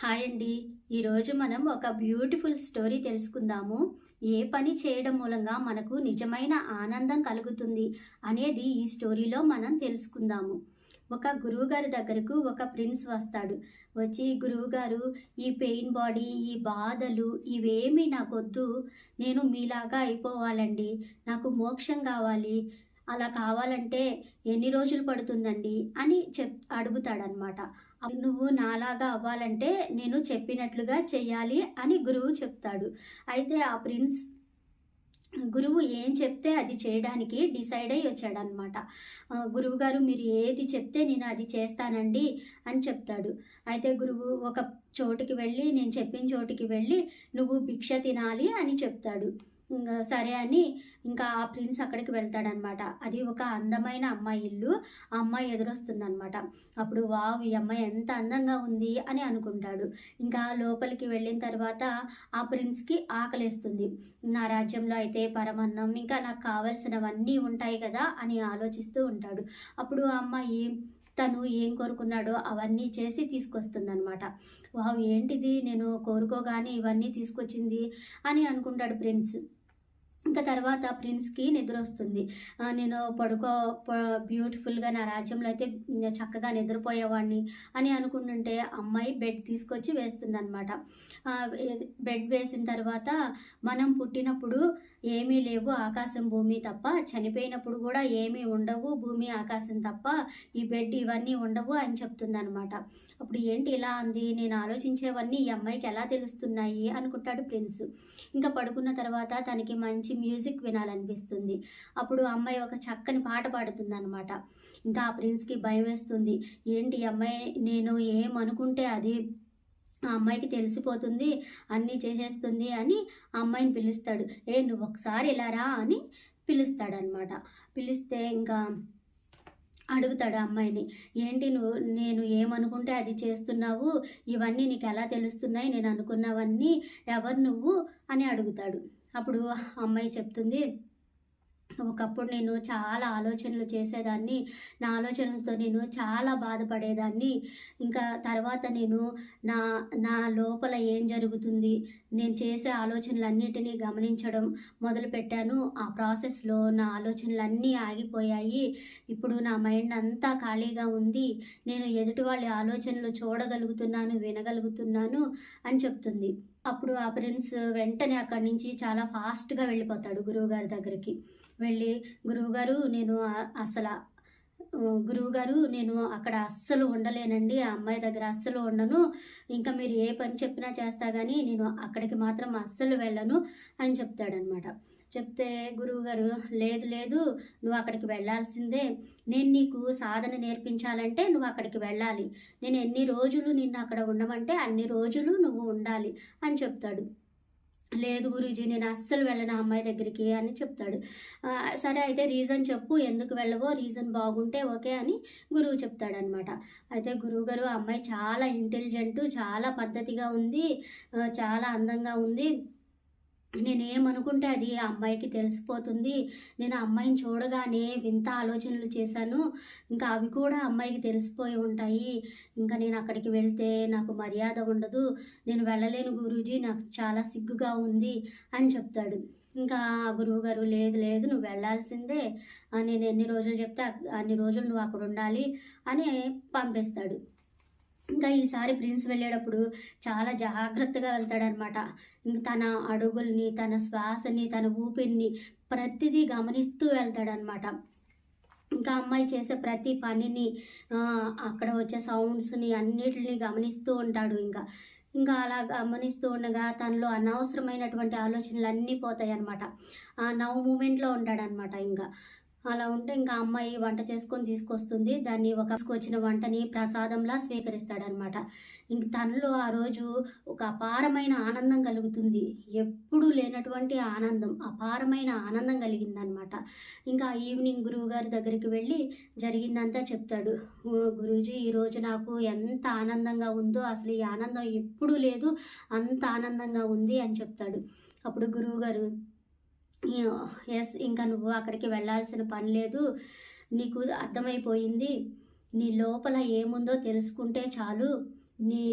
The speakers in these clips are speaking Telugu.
హాయ్ అండి. ఈరోజు మనం ఒక బ్యూటిఫుల్ స్టోరీ తెలుసుకుందాము. ఏ పని చేయడం మూలంగా మనకు నిజమైన ఆనందం కలుగుతుంది అనేది ఈ స్టోరీలో మనం తెలుసుకుందాము. ఒక గురువుగారి దగ్గరకు ఒక ప్రిన్స్ వస్తాడు. వచ్చి గురువుగారు ఈ పెయిన్ బాడీ ఈ బాధలు ఇవేమీ నాకొద్దు. నేను మీలాగా అయిపోవాలండి. నాకు మోక్షం కావాలి. అలా కావాలంటే ఎన్ని రోజులు పడుతుందండి? అని చెప్ అడుగుతాడనమాట నువ్వు నాలాగా అవ్వాలంటే నేను చెప్పినట్లుగా చెయ్యాలి అని గురువు చెప్తాడు. అయితే ఆ ప్రిన్స్ గురువు ఏం చెప్తే అది చేయడానికి డిసైడ్ అయ్యి వచ్చాడనమాట గురువు గారు మీరు ఏది చెప్తే నేను అది చేస్తానండి అని చెప్తాడు. అయితే గురువు ఒక చోటుకి వెళ్ళి నేను చెప్పిన చోటుకి వెళ్ళి నువ్వు భిక్ష తినాలి అని చెప్తాడు. ఇంకా సరే అని ఇంకా ఆ ప్రిన్స్ అక్కడికి వెళ్తాడనమాట. అది ఒక అందమైన అమ్మాయి ఇల్లు. ఆ అమ్మాయి ఎదురొస్తుందనమాట. అప్పుడు వావ్ ఈ అమ్మాయి ఎంత అందంగా ఉంది అని అనుకుంటాడు. ఇంకా లోపలికి వెళ్ళిన తర్వాత ఆ ప్రిన్స్కి ఆకలేస్తుంది. నా రాజ్యంలో అయితే పరమన్నం ఇంకా నాకు కావలసినవన్నీ ఉంటాయి కదా అని ఆలోచిస్తూ ఉంటాడు. అప్పుడు ఆ అమ్మాయి తను ఏం కోరుకున్నాడో అవన్నీ చేసి తీసుకొస్తుందనమాట. వావ్ ఏంటిది? నేను కోరుకోగానే ఇవన్నీ తీసుకొచ్చింది అని అనుకుంటాడు ప్రిన్స్. ఇంకా తర్వాత ప్రిన్స్కి నిద్ర వస్తుంది. నేను పడుకో బ్యూటిఫుల్గా నా రాజ్యంలో అయితే చక్కగా నిద్రపోయేవాడిని అని అనుకుంటుంటే అమ్మాయి బెడ్ తీసుకొచ్చి వేస్తుందనమాట బెడ్ వేసిన తర్వాత మనం పుట్టినప్పుడు ఏమీ లేవు ఆకాశం భూమి తప్ప చనిపోయినప్పుడు కూడా ఏమీ ఉండవు భూమి ఆకాశం తప్ప ఈ బెడ్ ఇవన్నీ ఉండవు అని చెప్తుందనమాట అప్పుడు ఏంటి ఇలా అంది? నేను ఆలోచించేవన్నీ ఈ అమ్మాయికి ఎలా తెలుస్తున్నాయి? అనుకుంటాడు ప్రిన్స్. ఇంకా పడుకున్న తర్వాత తనకి మంచి మ్యూజిక్ వినాలనిపిస్తుంది. అప్పుడు అమ్మాయి ఒక చక్కని పాట పాడుతుంది అనమాట ఇంకా ఆ ప్రిన్స్కి భయం వేస్తుంది. ఏంటి అమ్మాయి? నేను ఏమనుకుంటే అది? ఆ అమ్మాయికి తెలిసిపోతుంది అన్నీ చేసేస్తుంది అని ఆ అమ్మాయిని పిలుస్తాడు. ఏ నువ్వు ఒకసారి ఇలా రా అని పిలుస్తాడనమాట పిలిస్తే ఇంకా అడుగుతాడు అమ్మాయిని. ఏంటి నువ్వు? నేను ఏమనుకుంటే అది చేస్తున్నావు? ఇవన్నీ నీకు ఎలా తెలుస్తున్నాయి? నేను అనుకున్నవన్నీ ఎవరు నువ్వు? అని అడుగుతాడు. అప్పుడు అమ్మాయి చెప్తుంది ఒకప్పుడు నేను చాలా ఆలోచనలు చేసేదాన్ని. నా ఆలోచనలతో నేను చాలా బాధపడేదాన్ని. ఇంకా తర్వాత నేను నా నా లోపల ఏం జరుగుతుంది? నేను చేసే ఆలోచనలన్నిటినీ గమనించడం మొదలుపెట్టాను. ఆ ప్రాసెస్లో నా ఆలోచనలన్నీ ఆగిపోయాయి. ఇప్పుడు నా మైండ్ అంతా ఖాళీగా ఉంది. నేను ఎదుటి వాళ్ళ ఆలోచనలు చూడగలుగుతున్నాను వినగలుగుతున్నాను అని చెప్తుంది. అప్పుడు ఆ ప్రిన్స్ వెంటనే అక్కడి నుంచి చాలా ఫాస్ట్గా వెళ్ళిపోతాడు గురువుగారి దగ్గరికి. వెళ్ళి గురువుగారు నేను అసలు గురువుగారు నేను అక్కడ అస్సలు ఉండలేనండి. ఆ అమ్మాయి దగ్గర అస్సలు ఉండను. ఇంకా మీరు ఏ పని చెప్పినా చేస్తా కానీ నేను అక్కడికి మాత్రం అస్సలు వెళ్ళను అని చెప్తాడనమాట. చెప్తే గురువుగారు లేదు లేదు నువ్వు అక్కడికి వెళ్ళాల్సిందే. నేను నీకు సాధన నేర్పించాలంటే నువ్వు అక్కడికి వెళ్ళాలి. నేను ఎన్ని రోజులు నిన్ను అక్కడ ఉండమంటే అన్ని రోజులు నువ్వు ఉండాలి అని చెప్తాడు. లేదు గురూజీ నేను అస్సలు వెళ్ళను అమ్మాయి దగ్గరికి అని చెప్తాడు. సరే అయితే రీజన్ చెప్పు ఎందుకు వెళ్ళవో రీజన్ బాగుంటే ఓకే అని గురువు చెప్తాడనమాట అయితే గురువుగారు ఆ అమ్మాయి చాలా ఇంటెలిజెంట్ చాలా పద్ధతిగా ఉంది చాలా అందంగా ఉంది నేనేమనుకుంటే అది ఆ అమ్మాయికి తెలిసిపోతుంది. నేను అమ్మాయిని చూడగానే వింత ఆలోచనలు చేశాను. ఇంకా అవి కూడా అమ్మాయికి తెలిసిపోయి ఉంటాయి. ఇంకా నేను అక్కడికి వెళ్తే నాకు మర్యాద ఉండదు. నేను వెళ్ళలేను గురూజీ నాకు చాలా సిగ్గుగా ఉంది అని చెప్తాడు. ఇంకా ఆ గురువు గారు లేదు లేదు నువ్వు వెళ్ళాల్సిందే. నేను ఎన్ని రోజులు చెప్తే అన్ని రోజులు నువ్వు అక్కడ ఉండాలి అని పంపిస్తాడు. ఇంకా ఈసారి ప్రిన్స్ వెళ్ళేటప్పుడు చాలా జాగ్రత్తగా వెళ్తాడనమాట. తన అడుగుల్ని తన శ్వాసని తన ఊపిరిని ప్రతిదీ గమనిస్తూ వెళ్తాడనమాట. ఇంకా అమ్మాయి చేసే ప్రతి పనిని అక్కడ వచ్చే సౌండ్స్ని అన్నిటిని గమనిస్తూ ఉంటాడు ఇంకా. ఇంకా అలా గమనిస్తూ ఉండగా తనలో అనవసరమైనటువంటి ఆలోచనలు అన్నీ పోతాయి అనమాట నవ్ మూమెంట్లో ఉంటాడనమాట ఇంకా. అలా ఉంటే ఇంకా అమ్మాయి వంట చేసుకొని తీసుకొస్తుంది. దాన్ని ఒక వచ్చిన వంటని ప్రసాదంలా స్వీకరిస్తాడనమాట. ఇంక తనలో ఆ రోజు ఒక అపారమైన ఆనందం కలుగుతుంది. ఎప్పుడూ లేనటువంటి ఆనందం అపారమైన ఆనందం కలిగిందనమాట. ఇంకా ఈవినింగ్ గురువు గారి దగ్గరికి వెళ్ళి జరిగిందంతా చెప్తాడు. గురూజీ ఈరోజు నాకు ఎంత ఆనందంగా ఉందో అసలు ఈ ఆనందం ఎప్పుడూ లేదు అంత ఆనందంగా ఉంది అని చెప్తాడు. అప్పుడు గురువుగారు ఎస్ ఇంకా నువ్వు అక్కడికి వెళ్ళాల్సిన పని లేదు. నీకు అర్థమైపోయింది. నీ లోపల ఏముందో తెలుసుకుంటే చాలు. నీ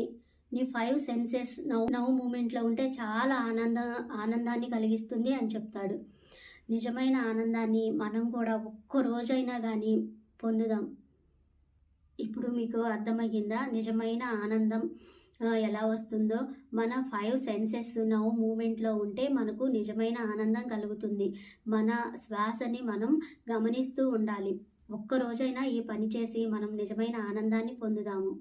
నీ ఫైవ్ సెన్సెస్ నవ్వు నవ్వు మూమెంట్లో ఉంటే చాలా ఆనంద ఆనందాన్ని కలిగిస్తుంది అని చెప్తాడు. నిజమైన ఆనందాన్ని మనం కూడా ఒక్క రోజైనా కానీ పొందుదాం. ఇప్పుడు మీకు అర్థమయ్యిందా? నిజమైన ఆనందం ఎలా వస్తుందో. మన ఫైవ్ సెన్సెస్ నవ్వు మూమెంట్లో ఉంటే మనకు నిజమైన ఆనందం కలుగుతుంది. మన శ్వాసని మనం గమనిస్తూ ఉండాలి. ఒక్క రోజైనా ఈ పని చేసి మనం నిజమైన ఆనందాన్ని పొందుదాము.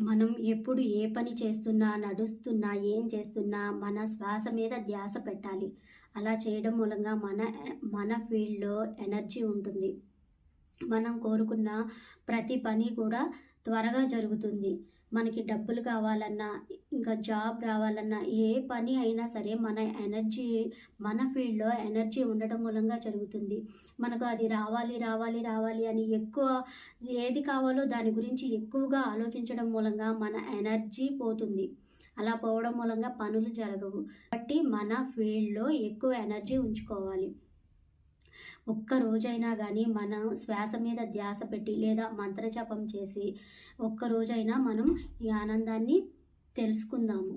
మనం ఎప్పుడు ఏ పని చేస్తున్నా నడుస్తున్నా ఏం చేస్తున్నా మన శ్వాస మీద ధ్యాస పెట్టాలి. అలా చేయడం మూలంగా మన మన ఫీల్డ్లో ఎనర్జీ ఉంటుంది. మనం కోరుకున్న ప్రతి పని కూడా త్వరగా జరుగుతుంది. మనకి డబ్బులు కావాలన్నా ఇంకా జాబ్ రావాలన్నా ఏ పని అయినా సరే మన ఎనర్జీ మన ఫీల్డ్లో ఎనర్జీ ఉండడం మూలంగా జరుగుతుంది. మనకు అది రావాలి రావాలి రావాలి అని ఎక్కువ ఏది కావాలో దాని గురించి ఎక్కువగా ఆలోచించడం మూలంగా మన ఎనర్జీ పోతుంది. అలా పోవడం మూలంగా పనులు జరగవు. కాబట్టి మన ఫీల్డ్లో ఎక్కువ ఎనర్జీ ఉంచుకోవాలి. ఒక్క రోజైనా కానీ మనం శ్వాస మీద ధ్యాస పెట్టి లేదా మంత్రజపం చేసి ఒక్క రోజైనా మనం ఈ ఆనందాన్ని తెలుసుకుందాము.